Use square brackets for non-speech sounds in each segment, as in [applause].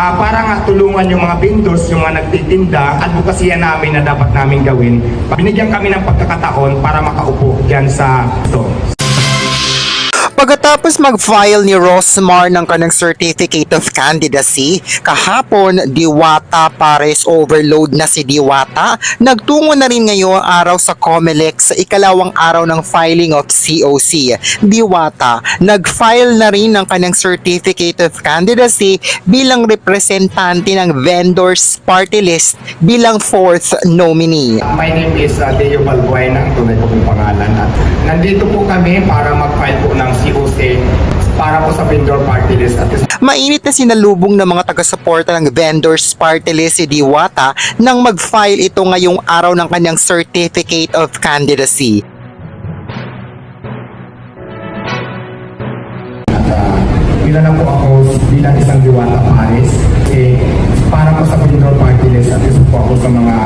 Ah, para nga tulungan yung mga vendors, yung mga nagtitinda, advokasya namin na dapat namin gawin. Binigyan kami ng pagkakataon para makaupo dyan sa store. Pagkatapos mag-file ni Rosmar ng kanang Certificate of Candidacy, kahapon Diwata Pares overload na si Diwata. Nagtungo na rin ngayong araw sa COMELEC sa ikalawang araw ng filing of COC. Diwata, nag-file na rin ng kanang Certificate of Candidacy bilang representante ng vendors party list bilang fourth nominee. My name is uh, Deo Balbuena, ang tunay ko pangalan. At nandito po kami para mag-file po ng COC para po sa vendor party list. At Mainit na sinalubong ng mga taga-suporta ng vendors party list si Diwata nang mag-file ito ngayong araw ng kanyang Certificate of Candidacy. At uh, kilala po ako bilang isang diwata Paris. Eh, para po sa vendor party list at isa po ako sa mga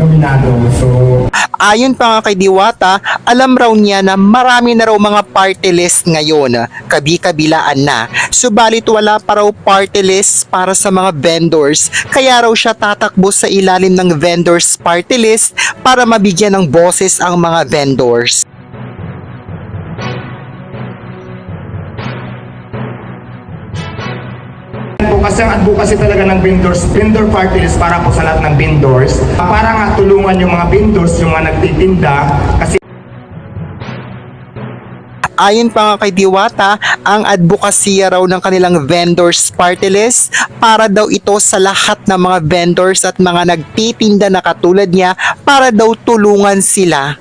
nominado. So, Ayon pa nga kay Diwata, alam raw niya na marami na raw mga party list ngayon, kabi-kabilaan na. Subalit wala pa raw party list para sa mga vendors, kaya raw siya tatakbo sa ilalim ng vendors party list para mabigyan ng boses ang mga vendors. kasi ang advocacy talaga ng vendors, vendor party list para po sa lahat ng vendors. Para nga tulungan yung mga vendors, yung mga nagtitinda, kasi Ayon pa nga kay Diwata, ang advokasya raw ng kanilang vendors party list para daw ito sa lahat ng mga vendors at mga nagtitinda na katulad niya para daw tulungan sila.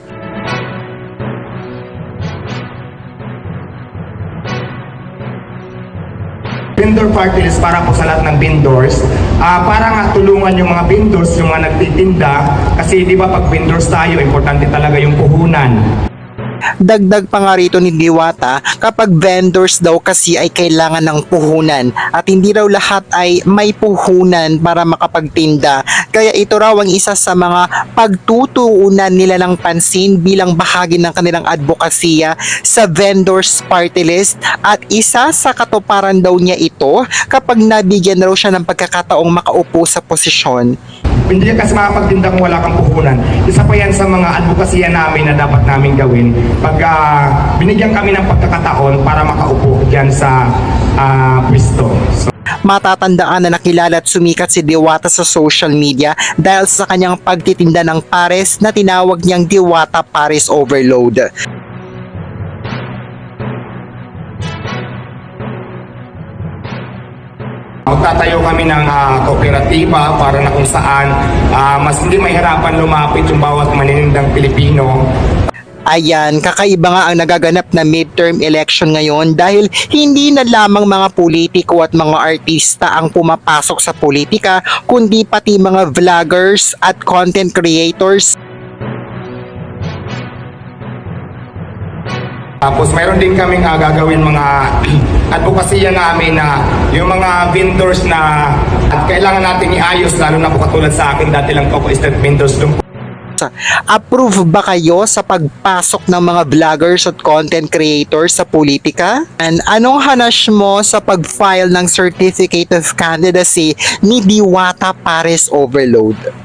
Vendor party list para po sa lahat ng vendors. Ah, para nga tulungan yung mga vendors, yung mga nagtitinda, kasi di ba pag vendors tayo, importante talaga yung puhunan. Dagdag pa nga rito ni Diwata, kapag vendors daw kasi ay kailangan ng puhunan at hindi raw lahat ay may puhunan para makapagtinda. Kaya ito raw ang isa sa mga pagtutuunan nila ng pansin bilang bahagi ng kanilang advokasya sa vendors party list at isa sa katuparan daw niya ito kapag nabigyan raw siya ng pagkakataong makaupo sa posisyon. Hindi ka kasi makapagtinda wala kang puhunan. Isa pa yan sa mga advokasya namin na dapat namin gawin. Pag ah, binigyan kami ng pagkakataon para makaupo dyan sa ah, pwesto. So, Matatandaan na nakilala at sumikat si Diwata sa social media dahil sa kanyang pagtitinda ng pares na tinawag niyang Diwata Pares Overload. Magtatayo kami ng ah, kooperatiba para na kung saan ah, mas hindi mahirapan lumapit yung bawat maninindang Pilipino. Ayan, kakaiba nga ang nagaganap na midterm election ngayon dahil hindi na lamang mga politiko at mga artista ang pumapasok sa politika kundi pati mga vloggers at content creators Tapos mayroon din kaming ah, gagawin mga [clears throat] advokasya namin na yung mga vendors na at kailangan natin iayos lalo na po katulad sa akin dati lang po ako state vendors doon Approve ba kayo sa pagpasok ng mga vloggers at content creators sa politika? And anong hanash mo sa pag-file ng Certificate of Candidacy ni Diwata Pares Overload?